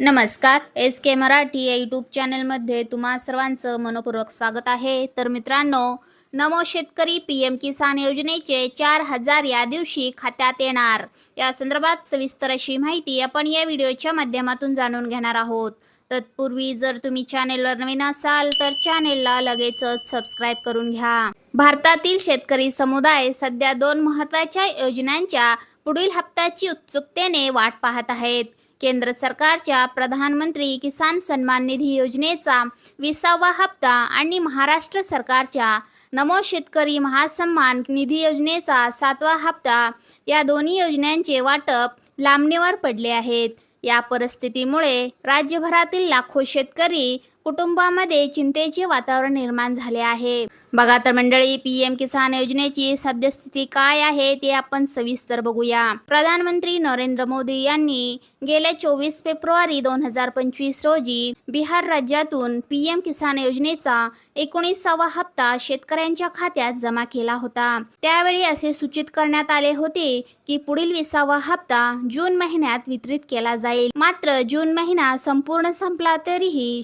नमस्कार एस के मराठी या यूट्यूब चॅनलमध्ये तुम्हा सर्वांचं मनपूर्वक स्वागत आहे. तर मित्रांनो नमो शेतकरी पी एम किसान योजनेचे चार हजार या दिवशी खात्यात येणार. या संदर्भात सविस्तर अशी माहिती आपण या व्हिडिओच्या माध्यमातून जाणून घेणार आहोत. तत्पूर्वी जर तुम्ही चॅनेलवर नवीन असाल तर चॅनेलला लगेचच सबस्क्राईब करून घ्या. भारतातील शेतकरी समुदाय सध्या दोन महत्त्वाच्या योजनांच्या पुढील हप्त्याची उत्सुकतेने वाट पाहत आहेत. केंद्र सरकारच्या प्रधानमंत्री किसान सन्मान निधी योजनेचा विसावा हप्ता आणि महाराष्ट्र सरकारच्या नमो शेतकरी महासन्मान निधी योजनेचा सातवा हप्ता या दोन्ही योजनांचे वाटप लांबणीवर पडले आहेत. या परिस्थितीमुळे राज्यभरातील लाखो शेतकरी कुटुंबामध्ये चिंतेचे वातावरण निर्माण झाले आहे. बघा तर मंडळी पी एम किसान योजनेची सद्यस्थिती काय आहे ते आपण सविस्तर बघूया. प्रधानमंत्री नरेंद्र मोदी यांनी गेल्या चोवीस फेब्रुवारी दोन हजार पंचवीस रोजी बिहार राज्यातून पी एम किसान योजनेचा एकोणीसावा हप्ता शेतकऱ्यांच्या खात्यात जमा केला होता. त्यावेळी असे सूचित करण्यात आले होते की पुढील विसावा हप्ता जून महिन्यात वितरित केला जाईल. मात्र जून महिना संपूर्ण संपला तरीही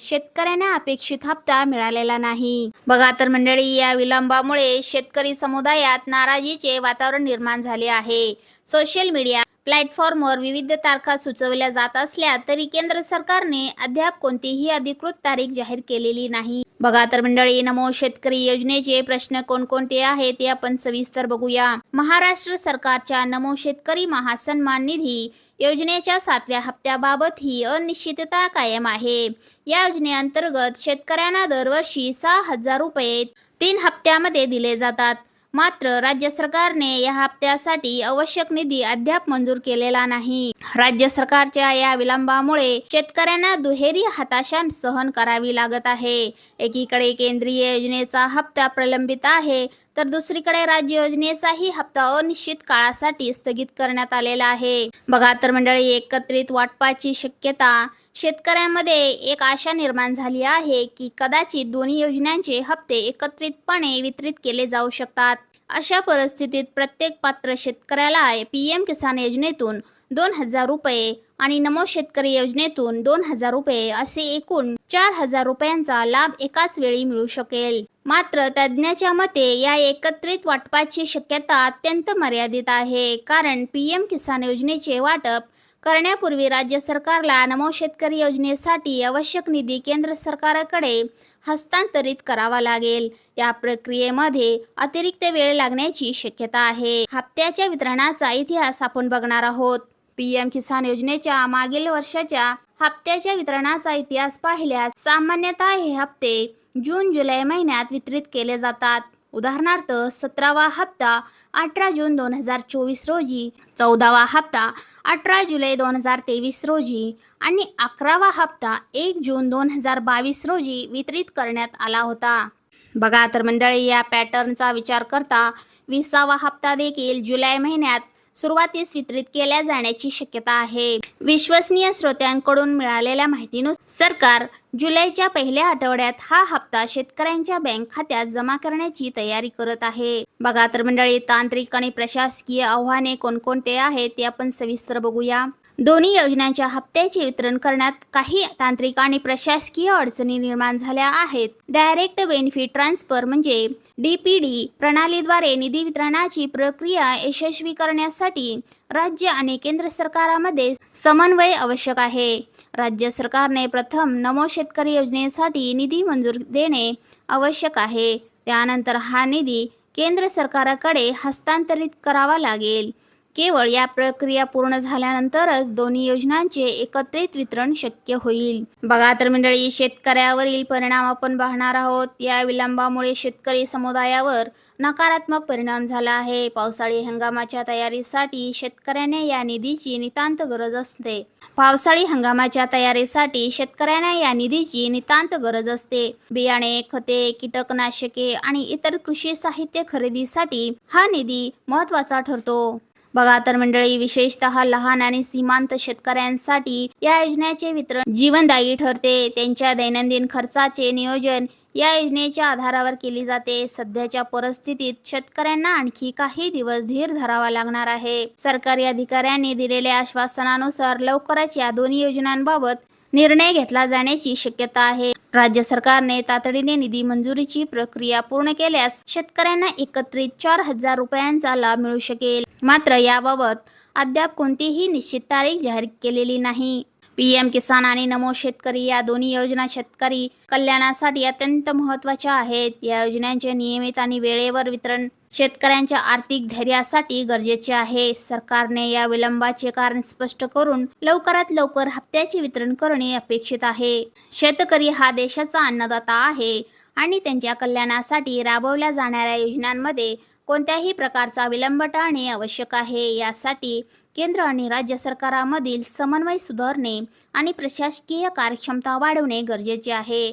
शेतकऱ्यांना अपेक्षित हप्ता मिळालेला नाही. बघा तर मंडळी या विलंबामुळे शेतकरी समुदायात नाराजीचे वातावरण निर्माण झाले आहे. सोशल मीडिया प्लॅटफॉर्मवर विविध तारखा सुचवल्या जात असल्या तरी केंद्र सरकारने अद्याप कोणतीही अधिकृत तारीख जाहीर केलेली नाही. बघा तर मंडळी नमो शेतकरी योजनेचे प्रश्न कोणकोणते आहेत ते आपण सविस्तर बघूया. महाराष्ट्र सरकारच्या नमो शेतकरी महासन्मान निधी योजनेच्या सातव्या हप्त्याबाबत ही अनिश्चितता कायम आहे. या योजनेअंतर्गत शेतकऱ्यांना दरवर्षी सहा हजार रुपये तीन हप्त्यामध्ये दिले जातात. मात्र राज्य सरकारने या हप्त्यासाठी आवश्यक निधी अद्याप मंजूर केलेला नाही. राज्य सरकारच्या या विलंबामुळे शेतकऱ्यांना दुहेरी हताशा सहन करावी लागत आहे. एकीकडे केंद्रीय योजनेचा हप्ता प्रलंबित आहे तर दुसरीकडे राज्य योजनेचाही हप्ता अनिश्चित काळासाठी स्थगित करण्यात आलेला आहे. बघा तर मंडळी एकत्रित वाटपाची शक्यता शेतकऱ्यांमध्ये एक आशा निर्माण झाली आहे की कदाचित दोन्ही योजनांचे हप्ते एकत्रितपणे वितरित केले जाऊ शकतात. अशा परिस्थितीत प्रत्येक पात्र शेतकऱ्याला पी एम किसान योजनेतून दोन हजार रुपये आणि नमो शेतकरी योजनेतून दोन हजार रुपये असे एकूण चार हजार रुपयांचा लाभ एकाच वेळी मिळू शकेल. मात्र तज्ज्ञाच्या मते या एकत्रित वाटपाची शक्यता अत्यंत मर्यादित आहे. कारण पी एम किसान योजनेचे वाटप करण्यापूर्वी राज्य सरकारला नमो शेतकरी योजनेसाठी आवश्यक निधी केंद्र सरकारकडे हस्तांतरित करावा लागेल. या प्रक्रियेमध्ये अतिरिक्त वेळ लागण्याची शक्यता आहे. हप्त्याच्या वितरणाचा इतिहास आपण बघणार आहोत. पी एम किसान योजनेच्या मागील वर्षाच्या हप्त्याच्या वितरणाचा इतिहास पाहिल्यास सामान्यतः हे हप्ते जून जुलै महिन्यात वितरित केले जातात. उदाहरणार्थ सतरावा हप्ता अठरा जून दोन हजार चोवीस रोजी चौदावा हप्ता अठरा जुलै दोन हजार तेवीस रोजी आणि अकरावा हप्ता एक जून दोन हजार बावीस रोजी वितरित करण्यात आला होता. बघा तर मंडळी या पॅटर्नचा विचार करता विसावा हप्ता देखील जुलै महिन्यात सुरुवातीस वितरित केल्या जाण्याची शक्यता आहे. विश्वसनीय स्रोत्यांकडून मिळालेल्या माहितीनुसार सरकार जुलैच्या पहिल्या आठवड्यात हा हप्ता शेतकऱ्यांच्या बँक खात्यात जमा करण्याची तयारी करत आहे. बघा तर मंडळी तांत्रिक आणि प्रशासकीय आव्हाने कोणकोणते आहेत ते आपण सविस्तर बघूया. दोन्ही योजनांच्या हप्त्याचे वितरण करण्यात काही तांत्रिक आणि प्रशासकीय अडचणी निर्माण झाल्या आहेत. डायरेक्ट बेनिफिट ट्रान्सफर म्हणजे डी पी डी प्रणालीद्वारे निधी वितरणाची प्रक्रिया यशस्वी करण्यासाठी राज्य आणि केंद्र सरकारामध्ये समन्वय आवश्यक आहे. राज्य सरकारने प्रथम नमो शेतकरी योजनेसाठी निधी मंजूर देणे आवश्यक आहे. त्यानंतर हा निधी केंद्र सरकाराकडे हस्तांतरित करावा लागेल. केवळ या प्रक्रिया पूर्ण झाल्यानंतरच दोन्ही योजनांचे एकत्रित वितरण शक्य होईल. बघा तर मंडळी शेतकऱ्यावरील परिणाम आपण पाहणार आहोत. या विलंबामुळे शेतकरी समुदायावर नकारात्मक परिणाम झाला आहे. पावसाळी हंगामाच्या तयारीसाठी शेतकऱ्यांना या निधीची नितांत गरज असते. पावसाळी हंगामाच्या तयारीसाठी शेतकऱ्यांना या निधीची नितांत गरज असते. बियाणे खते कीटकनाशके आणि इतर कृषी साहित्य खरेदीसाठी हा निधी महत्त्वाचा ठरतो. बघा तर मंडळी विशेषतः लहान आणि सीमांत शेतकऱ्यांसाठी या योजनेचे वितरण जीवनदायी ठरते. त्यांच्या दैनंदिन खर्चाचे नियोजन या योजनेच्या आधारावर केली जाते. सध्याच्या परिस्थितीत शेतकऱ्यांना आणखी काही दिवस धीर धरावा लागणार आहे. सरकारी अधिकाऱ्यांनी दिलेल्या आश्वासनानुसार लवकरच या दोन्ही योजनांबाबत निर्णय घेतला जाण्याची शक्यता आहे. राज्य सरकारने तातडीने निधी मंजुरीची प्रक्रिया पूर्ण केल्यास शेतकऱ्यांना एकत्रित चार हजार रुपयांचा लाभ मिळू शकेल. मात्र याबाबत अद्याप कोणतीही निश्चित तारीख जाहीर केलेली नाही. पीएम किसान आणि नमो शेतकरी या दोन्ही योजना शेतकरी कल्याणासाठी अत्यंत महत्त्वाच्या आहेत. या योजनांचे नियमित आणि वेळेवर वितरण शेतकऱ्यांच्या आर्थिक धैर्यासाठी गरजेचे आहे. सरकारने या विलंबाचे कारण स्पष्ट करून लवकरात लवकर हप्त्याचे वितरण करणे अपेक्षित आहे. शेतकरी हा देशाचा अन्नदाता आहे आणि त्यांच्या कल्याणासाठी राबवल्या जाणाऱ्या योजनांमध्ये कोणत्याही प्रकारचा विलंब टाळणे आवश्यक आहे. यासाठी केंद्र आणि राज्य सरकारामधील समन्वय सुधारणे आणि प्रशासकीय कार्यक्षमता वाढवणे गरजेचे आहे.